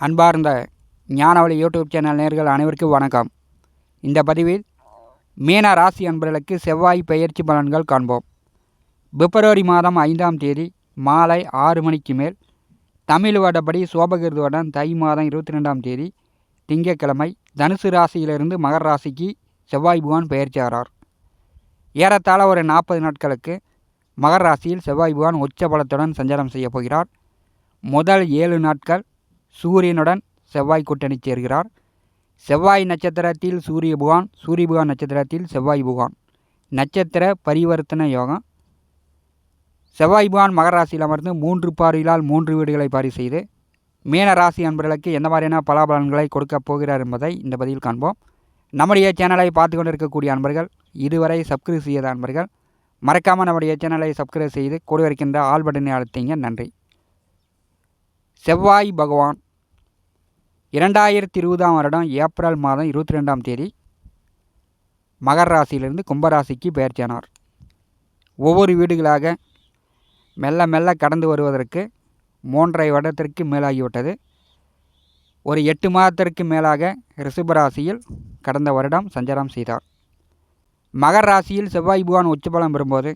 அன்பார்ந்த ஞானவழி YouTube channel நேர்கள் அனைவருக்கும் வணக்கம். இந்த பதிவில் மீன ராசி அன்பர்களுக்கு செவ்வாய் பெயர்ச்சி பலன்கள் காண்போம். பிப்ரவரி மாதம் ஐந்தாம் தேதி மாலை ஆறு மணிக்கு மேல் தமிழ் வருடப்படி சோபகிருதுவுடன் தை மாதம் இருபத்தி ரெண்டாம் தேதி திங்கட்கிழமை தனுசு ராசியிலிருந்து மகர ராசிக்கு செவ்வாய் புகான் பெயர்ச்சி ஆகிறார் ஏறத்தாழ ஒரு நாற்பது நாட்களுக்கு மகர ராசியில் செவ்வாய் புகான் உச்ச பலத்துடன் சஞ்சாரம் செய்யப் போகிறார். முதல் ஏழு நாட்கள் சூரியனுடன் செவ்வாய் கூட்டணி சேர்கிறார். செவ்வாய் நட்சத்திரத்தில் சூரிய புகான் சூரிய புகான் நட்சத்திரத்தில் செவ்வாய் புகான். நட்சத்திர பரிவர்த்தன யோகம். செவ்வாய் புகான் மகராசியில் அமர்ந்து மூன்று பார்வையிலால் மூன்று வீடுகளை பாரி செய்து மீன ராசி அன்பர்களுக்கு எந்த மாதிரியான பலாபலன்களை கொடுக்கப் போகிறார் என்பதை இந்த பதிவில் காண்போம். நம்முடைய சேனலை பார்த்து கொண்டிருக்கக்கூடிய அன்பர்கள் இதுவரை சப்ஸ்கிரைப் செய்யாத அன்பர்கள் மறக்காமல் நம்முடைய சேனலை சப்ஸ்கிரைப் செய்து கூட இருக்கின்ற ஆல் பட்டனை அழுத்திங்க. நன்றி. செவ்வாய் பகவான் இரண்டாயிரத்தி இருபதாம் வருடம் ஏப்ரல் மாதம் இருபத்தி ரெண்டாம் தேதி மகர ராசியிலிருந்து கும்பராசிக்கு பெயர்ச்சியானார். ஒவ்வொரு வீடுகளாக மெல்ல மெல்ல கடந்து வருவதற்கு மூன்றரை வருடத்திற்கு மேலாகிவிட்டது. ஒரு எட்டு மாதத்திற்கு மேலாக ரிஷபராசியில் கடந்த வருடம் சஞ்சாரம் செய்தார். மகர ராசியில் செவ்வாய் புகான் உச்சபலம் பெறும்போது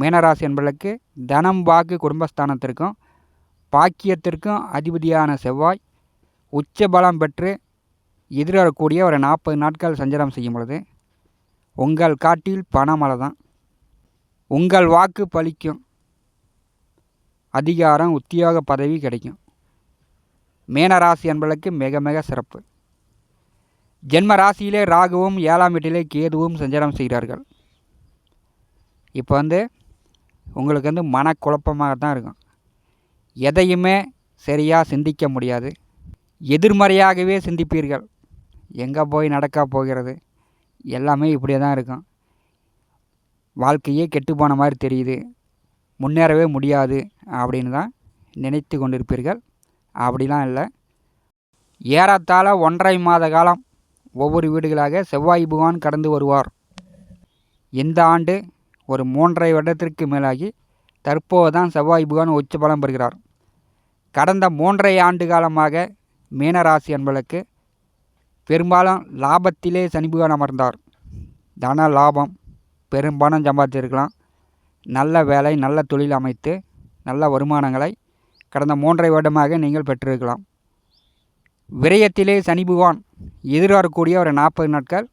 மீனராசி என்பதற்கு தனம் வாக்கு குடும்பஸ்தானத்திற்கும் பாக்கியத்திற்கும் அதிபதியான செவ்வாய் உச்ச பலம் பெற்று எதிர்வரக்கூடிய ஒரு நாற்பது நாட்கள் சஞ்சாரம் செய்யும் பொழுது உங்கள் காட்டில் பணமழை தான் உங்கள் வாக்கு பலிக்கும் அதிகாரம் உத்தியோக பதவி கிடைக்கும். மீனராசி என்பதற்கு மிக மிக சிறப்பு. ஜென்ம ராசியிலே ராகுவும் ஏழாம் வீட்டிலே கேதுவும் சஞ்சாரம் செய்கிறார்கள். இப்போ வந்து உங்களுக்கு வந்து மனக்குழப்பமாக தான் இருக்கும். எதையுமே சரியாக சிந்திக்க முடியாது. எதிர்மறையாகவே சிந்திப்பீர்கள். எங்கே போய் நடக்க போகிறது? எல்லாமே இப்படியே தான் இருக்கும். வாழ்க்கையே கெட்டு போன மாதிரி தெரியுது. முன்னேறவே முடியாது அப்படின்னு தான் நினைத்து கொண்டிருப்பீர்கள். அப்படிலாம் இல்லை. ஏறத்தாழ ஒன்றரை மாத காலம் ஒவ்வொரு வீடுகளாக செவ்வாய் பகவான் கடந்து வருவார். இந்த ஆண்டு ஒரு மூன்றரை வருடத்திற்கு மேலாகி தற்போதுதான் செவ்வாய் புகான் உச்ச பலம் பெறுகிறார். கடந்த மூன்றரை ஆண்டு காலமாக மீனராசி என்பதற்கு பெரும்பாலும் லாபத்திலே சனி அமர்ந்தார். தன லாபம் பெரும்பாலும் சம்பாதிச்சிருக்கலாம். நல்ல வேலை நல்ல தொழில் அமைத்து நல்ல வருமானங்களை கடந்த மூன்றரை வருடமாக நீங்கள் பெற்றிருக்கலாம். விரயத்திலே சனி பகவான் எதிர்வரக்கூடிய ஒரு நாற்பது நாட்கள்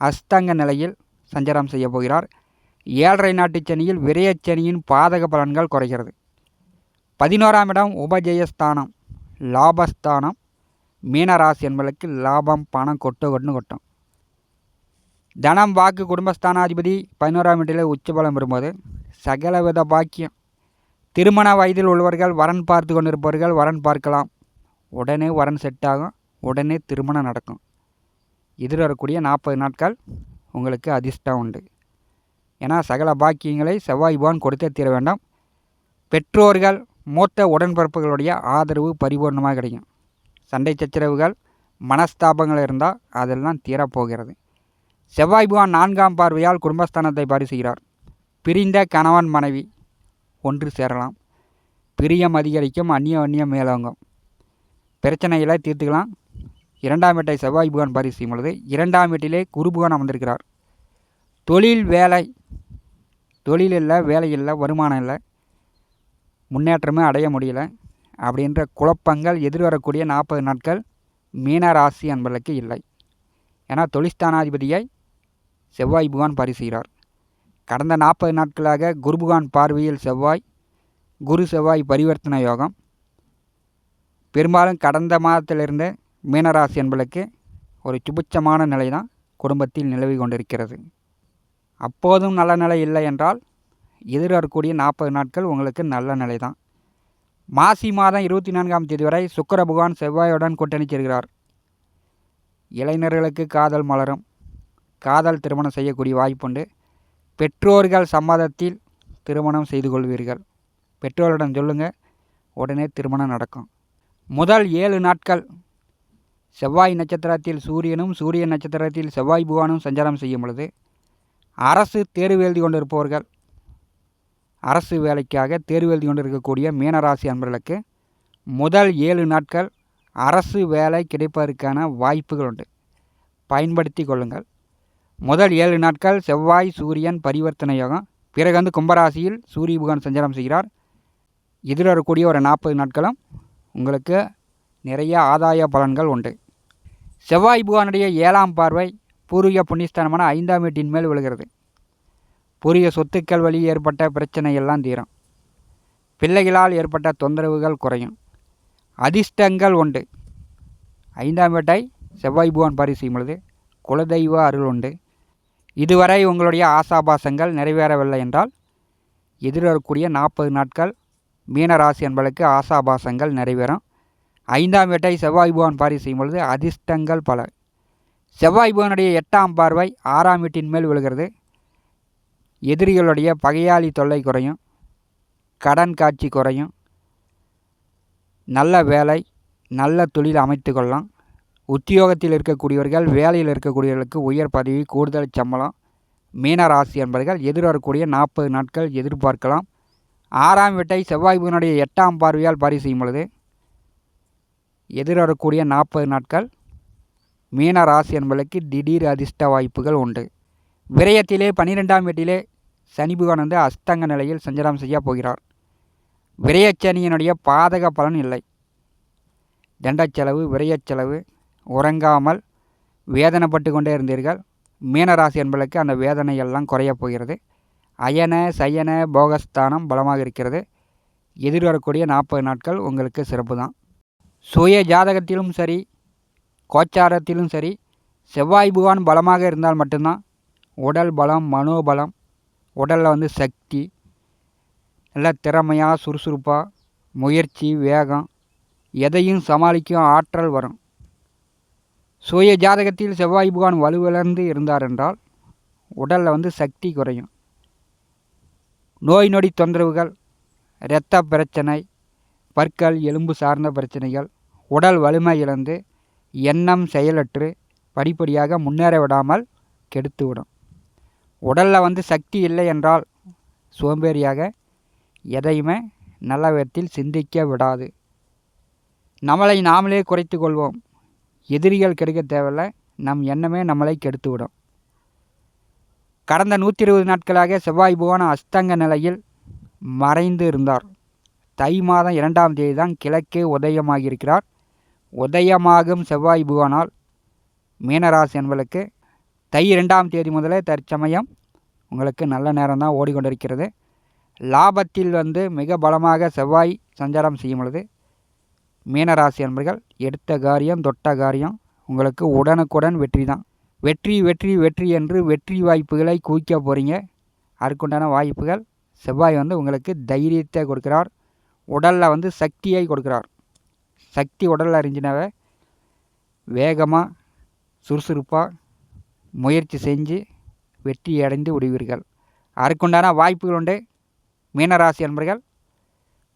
அஸ்தங்க நிலையில் சஞ்சாரம் செய்ய போகிறார். ஏழரை நாட்டு சனியில் விரயச்சனியின் பாதக பலன்கள் குறைகிறது. பதினோராம் இடம் உபஜயஸ்தானம் லாபஸ்தானம் மீனராசி என்பதற்கு லாபம் பணம் கொட்டு கொட்டுன்னு கொட்டும். தனம் வாக்கு குடும்பஸ்தானாதிபதி பதினோராம் வீட்டில் உச்சபலம் வரும்போது சகலவித பாக்கியம். திருமண வயதில் உள்ளவர்கள் வரன் பார்த்து கொண்டிருப்பவர்கள் வரன் பார்க்கலாம். உடனே வரன் செட் ஆகும் உடனே திருமணம் நடக்கும். எதிர்வரக்கூடிய நாற்பது நாட்கள் உங்களுக்கு அதிர்ஷ்டம் உண்டு. ஏன்னா சகல பாக்கியங்களை செவ்வாய்பான் கொடுத்தே தீர வேண்டாம். பெற்றோர்கள் மூத்த உடன்பிறப்புகளுடைய ஆதரவு பரிபூர்ணமாக கிடைக்கும். சண்டை சச்சரவுகள் மனஸ்தாபங்கள் இருந்தால் அதெல்லாம் தீரப்போகிறது. செவ்வாய்பான் நான்காம் பார்வையால் குடும்பஸ்தானத்தை பாரி செய்கிறார். பிரிந்த கணவன் மனைவி ஒன்று சேரலாம். பிரியம் அதிகரிக்கும் அந்நிய அந்நியம் மேலோங்கும். பிரச்சனைகளை தீர்த்துக்கலாம். இரண்டாம் வீட்டை செவ்வாய் புகான் பரிசு பொழுது இரண்டாம் வீட்டிலே குரு புகான் அமர்ந்திருக்கிறார். தொழில் வேலை தொழில் இல்லை வேலை இல்லை வருமானம் இல்லை முன்னேற்றமே அடைய முடியல அப்படின்ற குழப்பங்கள் எதிர்வரக்கூடிய நாற்பது நாட்கள் மீன ராசி இல்லை. ஏன்னா தொழிஸ்தானாதிபதியை செவ்வாய் புகான் பரிசுகிறார். கடந்த நாற்பது நாட்களாக குரு புகான் பார்வையில் செவ்வாய் குரு செவ்வாய் பரிவர்த்தனை யோகம். பெரும்பாலும் கடந்த மாதத்திலிருந்து மீனராசி என்பளுக்கு ஒரு சுபிச்சமான நிலை தான் குடும்பத்தில் நிலவி கொண்டிருக்கிறது. அப்போதும் நல்ல நிலை இல்லை என்றால் எதிர்வரக்கூடிய நாற்பது நாட்கள் உங்களுக்கு நல்ல நிலை தான் மாசி மாதம் இருபத்தி நான்காம் தேதி வரை சுக்கர பகவான் செவ்வாயுடன் கூட்டணி இளைஞர்களுக்கு காதல் மலரும். காதல் திருமணம் செய்யக்கூடிய வாய்ப்புண்டு. பெற்றோர்கள் சம்மதத்தில் திருமணம் செய்து கொள்வீர்கள். பெற்றோரிடம் சொல்லுங்கள் உடனே திருமணம் நடக்கும். முதல் ஏழு நாட்கள் செவ்வாய் நட்சத்திரத்தில் சூரியனும் சூரிய நட்சத்திரத்தில் செவ்வாய் புகானும் சஞ்சாரம் செய்யும் பொழுது அரசு தேர்வு எழுதி கொண்டிருப்பவர்கள் அரசு வேலைக்காக தேர்வு எழுதி கொண்டிருக்கக்கூடிய மீனராசி அன்பர்களுக்கு முதல் ஏழு நாட்கள் அரசு வேலை கிடைப்பதற்கான வாய்ப்புகள் உண்டு. பயன்படுத்தி கொள்ளுங்கள். முதல் ஏழு நாட்கள் செவ்வாய் சூரியன் பரிவர்த்தனை யோகம். பிறகு வந்து கும்பராசியில் சூரிய புகான் சஞ்சாரம் செய்கிறார். இதில் வரக்கூடிய ஒரு நாற்பது நாட்களும் உங்களுக்கு நிறைய ஆதாய பலன்கள் உண்டு. செவ்வாய் புகானுடைய ஏழாம் பார்வை பூர்வீக புண்ணியஸ்தானமான ஐந்தாம் வீட்டின் மேல் விழுகிறது. பூர்வீக சொத்துக்கள் வழி ஏற்பட்ட பிரச்சனையெல்லாம் தீரும். பிள்ளைகளால் ஏற்பட்ட தொந்தரவுகள் குறையும். அதிர்ஷ்டங்கள் உண்டு. ஐந்தாம் வீட்டை செவ்வாய் புவன் பாரி பொழுது குலதெய்வ அருள் உண்டு. இதுவரை உங்களுடைய ஆசாபாசங்கள் நிறைவேறவில்லை என்றால் எதிர்வரக்கூடிய நாற்பது நாட்கள் மீனராசி என்பதற்கு ஆசாபாசங்கள் நிறைவேறும். ஐந்தாம் வீட்டை செவ்வாய் புவன் பாரி செய்யும் பொழுது அதிர்ஷ்டங்கள் பல. செவ்வாய் புதனுடைய எட்டாம் பார்வை ஆறாம் வீட்டின் மேல் விழுகிறது. எதிரிகளுடைய பகையாளி தொல்லை குறையும். கடன் காட்சி குறையும். நல்ல வேலை நல்ல தொழில் அமைத்து கொள்ளலாம். உத்தியோகத்தில் இருக்கக்கூடியவர்கள் வேலையில் இருக்கக்கூடியவர்களுக்கு உயர் பதவி கூடுதல் சம்பளம் மீனராசி என்பவர்கள் எதிர்வரக்கூடிய நாற்பது நாட்கள் எதிர்பார்க்கலாம். ஆறாம் வீட்டை செவ்வாய் புதனுடைய எட்டாம் பார்வையால் பாரி செய்யும் பொழுது எதிர்வரக்கூடிய நாற்பது நாட்கள் மீன ராசி என்பதற்கு திடீர் அதிர்ஷ்ட வாய்ப்புகள் உண்டு. விரயத்திலே பனிரெண்டாம் வீட்டிலே சனி பகவான் வந்து அஸ்தங்க நிலையில் சஞ்சலம் செய்ய போகிறார். விரயச்சனியினுடைய பாதக பலன் இல்லை. தண்டச்செலவு விரயச்செலவு உறங்காமல் வேதனைப்பட்டு கொண்டே இருந்தீர்கள். மீனராசி என்பதற்கு அந்த வேதனை எல்லாம் குறையப் போகிறது. அயன சயன போகஸ்தானம் பலமாக இருக்கிறது. எதிர்வரக்கூடிய நாற்பது நாட்கள் உங்களுக்கு சிறப்பு தான் சுய ஜாதகத்திலும் சரி கோச்சாரத்திலும் சரி செவ்வாய் புகான் பலமாக இருந்தால் மட்டும்தான் உடல் பலம் மனோபலம் உடலில் வந்து சக்தி நல்ல திறமையாக சுறுசுறுப்பாக முயற்சி வேகம் எதையும் சமாளிக்கும் ஆற்றல் வரும். சுய ஜாதகத்தில் செவ்வாய் புகான் வலுவிழந்து இருந்தார் என்றால் உடலில் வந்து சக்தி குறையும். நோய் நொடி தொந்தரவுகள் இரத்த பிரச்சனை பற்கள் எலும்பு சார்ந்த பிரச்சனைகள் உடல் வலிமை இழந்து எண்ணம் செயலற்று படிப்படியாக முன்னேற விடாமல் கெடுத்துவிடும் உடலில் வந்து சக்தி இல்லை என்றால் சோம்பேறியாக எதையுமே நல்ல விதத்தில் சிந்திக்க விடாது. நம்மளை நாமளே குறைத்து கொள்வோம். எதிரிகள் கெடுக்க தேவையில்லை. நம் எண்ணமே நம்மளை கெடுத்துவிடும் கடந்த நூற்றி இருபது நாட்களாக செவ்வாய் புவன அஸ்தங்க நிலையில் மறைந்து இருந்தார். தை மாதம் இரண்டாம் தேதி தான் கிழக்கே உதயமாகியிருக்கிறார். உதயமாகும் செவ்வாய் புவனால் மீனராசி என்பதற்கு தை இரண்டாம் தேதி முதலே தற்சமயம் உங்களுக்கு நல்ல நேரம் தான் ஓடிக்கொண்டிருக்கிறது. லாபத்தில் வந்து மிக பலமாக செவ்வாய் சஞ்சாரம் செய்யும் பொழுது மீனராசி என்பர்கள் எடுத்த காரியம் தொட்ட காரியம் உங்களுக்கு உடனுக்குடன் வெற்றி தான் வெற்றி வெற்றி வெற்றி என்று வெற்றி வாய்ப்புகளை குவிக்க போகிறீங்க அதற்குண்டான வாய்ப்புகள் செவ்வாய் வந்து உங்களுக்கு தைரியத்தை கொடுக்கிறார். உடலில் வந்து சக்தியை கொடுக்கிறார். சக்தி உடலில் அறிஞ்சினாவே வேகமாக சுறுசுறுப்பாக முயற்சி செஞ்சு வெற்றி அடைந்து விடுவீர்கள். அதற்குண்டான வாய்ப்புகள் உண்டு. மீனராசி அன்பர்கள்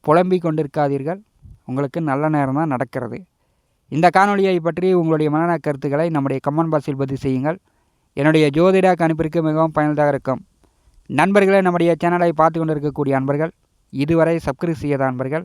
புலம்பிக் கொண்டிருக்காதீர்கள். உங்களுக்கு நல்ல நேரம் தான் நடக்கிறது. இந்த காணொலியை பற்றி உங்களுடைய மனநல கருத்துக்களை நம்முடைய கமெண்ட் பாக்ஸில் பதிவு செய்யுங்கள். என்னுடைய ஜோதிட கணிப்பிற்கு மிகவும் பயனுள்ளதாக இருக்கும். நண்பர்களே நம்முடைய சேனலை பார்த்து கொண்டிருக்கக்கூடிய அன்பர்கள் இதுவரை சப்ஸ்கிரைப் செய்யாத அன்பர்கள்